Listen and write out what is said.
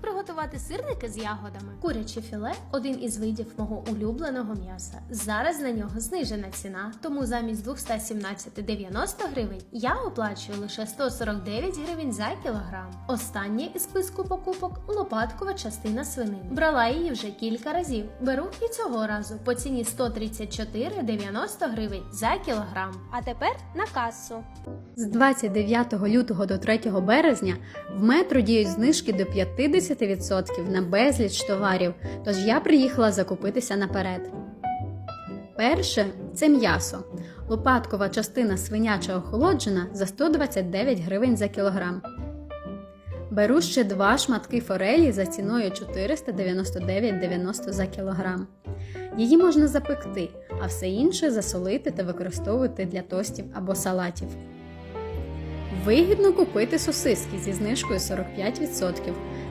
приготувати сирники з ягодами. Куряче філе один із видів мого улюбленого м'яса. Зараз на нього знижена ціна, тому замість 217,90 гривень я оплачую лише 149 гривень за кілограм. Останнє із списку покупок лопаткова частина свинини. Брала її вже кілька разів. Беру і цього разу по ціні 134,90 гривень за кілограм. А тепер на касу. З 29 лютого до 3 березня в метро діють знижки до 50% на безліч товарів, тож я приїхала закупитися наперед. Перше це м'ясо. Лопаткова частина свиняча охолоджена за 129 гривень за кілограм. Беру ще два шматки форелі за ціною 499,90 за кілограм. Її можна запекти, а все інше засолити та використовувати для тостів або салатів. Вигідно купити сосиски зі знижкою 45%.